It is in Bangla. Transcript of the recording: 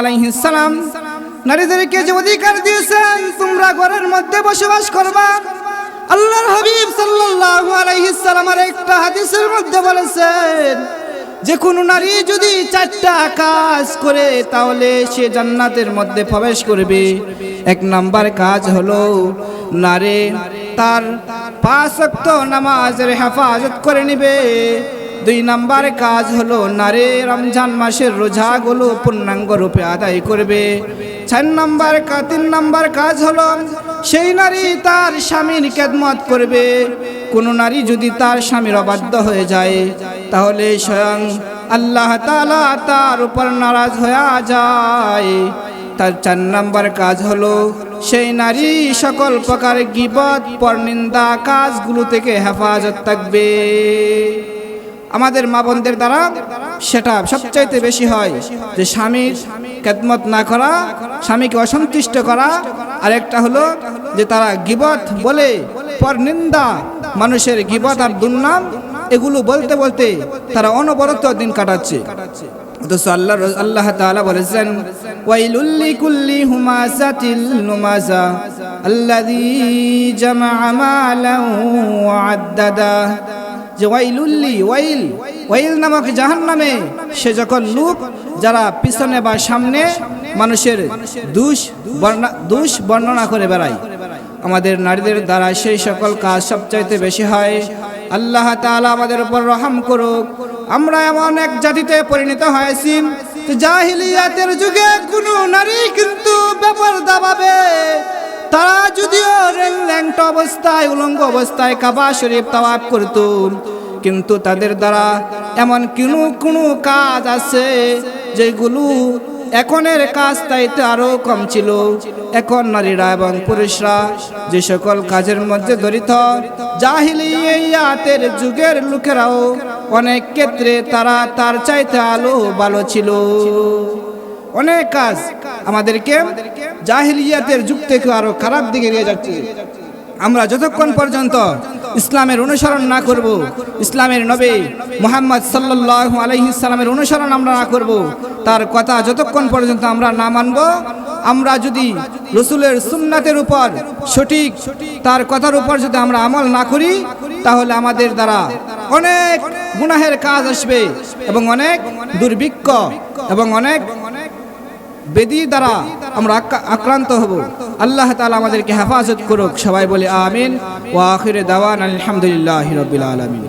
আলাইহিস সালাম। নারীদেরকে যে অধিকার দিয়েছেন, তোমরা ঘরের মধ্যে বসবাস করবা। আল্লাহর হাবিব সাল্লাল্লাহু আলাইহিস সালামের একটা হাদিসের মধ্যে বলেছেন, যে কোনো নারী যদি চারটা কাজ করে, তাহলে সে জান্নাতের মধ্যে প্রবেশ করবে। এক নাম্বার কাজ হলো নারী তার পাঁচ নামাজের হেফাজত করে নেবে। দুই নাম্বার কাজ হলো নারী রমজান মাসের রোজাগুলো পূর্ণাঙ্গ রূপে আদায় করবে। চার নাম্বার তিন নাম্বার কাজ হলো সেই নারী তার স্বামীর খেদমত করবে। কোনো নারী যদি তার স্বামীর অবাধ্য হয়ে যায়, তাহলে স্বয়ং আল্লাহ তাআলা তার উপর নারাজ হয়ে যায়। তার চার নাম্বার কাজ হলো সেই নারী সকল প্রকার গিবত, পরনিন্দা কাজগুলো থেকে হেফাজত থাকবে। আমাদের মা বোনদের দ্বারা সেটা সবচাইতে বেশি হয় যে স্বামীর খেদমত না করা, স্বামীকে অসন্তুষ্ট করা। আরেকটা হলো যে তারা গিবত বলে পরনিন্দা মানুষের গিবত আর দুর্নাম, এগুলো বলতে বলতে তারা অনবরত দিন কাটাচ্ছে। আল্লাহ আল্লাহ বলেছেন আদ্দাদা। যে ওয়াইলুল্লি ওয়াইল ওয়াইল নামক জাহান্নামে সে যখন লোক যারা পিছনে বা সামনে মানুষের দুষ বর্ণনা দুষ বর্ণনা করে বেড়ায়, আমাদের নারীদের দ্বারা সেই সকল কাজ সবচাইতে বেশি হয়। আল্লাহ তাআলা আমাদের উপর রহম করুক। আমরা এমন এক জাতিতে পরিণত হয়েছি জাহিলিয়াতের যুগে কোনো নারী কিন্তু ব্যাপার দাবাবে তারা যদিও ল্যাংট অবস্থায়, উলঙ্গ অবস্থায় কাবা শরীফ তাওয়াব করত, কিন্তু তাদের দ্বারা এমন কোনো কোনো কাজ আছে যেগুলো এখনের কাজ তাইতে আরও কম ছিল। এখন নারীরা এবং পুরুষরা যে সকল কাজের মধ্যে জড়িত, জাহিলিয়াতের যুগের লোকেরাও অনেক ক্ষেত্রে তারা তার চাইতে আলো, ভালো ছিল। অনেক কাজ আমাদেরকে জাহিলিয়াতের যুগ থেকে আরও খারাপ দিকে নিয়ে যাচ্ছে। আমরা যতক্ষণ পর্যন্ত ইসলামের অনুসরণ না করব ইসলামের নবী মোহাম্মদ সাল্লাহ আলহিসাল্লামের অনুসরণ আমরা না করব তার কথা যতক্ষণ পর্যন্ত আমরা না মানব আমরা যদি রসুলের সুন্নাতের উপর সঠিক তার কথার উপর যদি আমরা আমল না করি তাহলে আমাদের দ্বারা অনেক গুনাহের কাজ আসবে এবং অনেক দুর্ভিক্ষ এবং অনেক বেদি দ্বারা আমরা আক্রান্ত হব। আল্লাহ তালা আমাদেরকে হেফাজত করুক। সবাই বলে আমিন। ও আখিরে দাওয়ান আলহামদুলিল্লাহ রবিল আলামিন।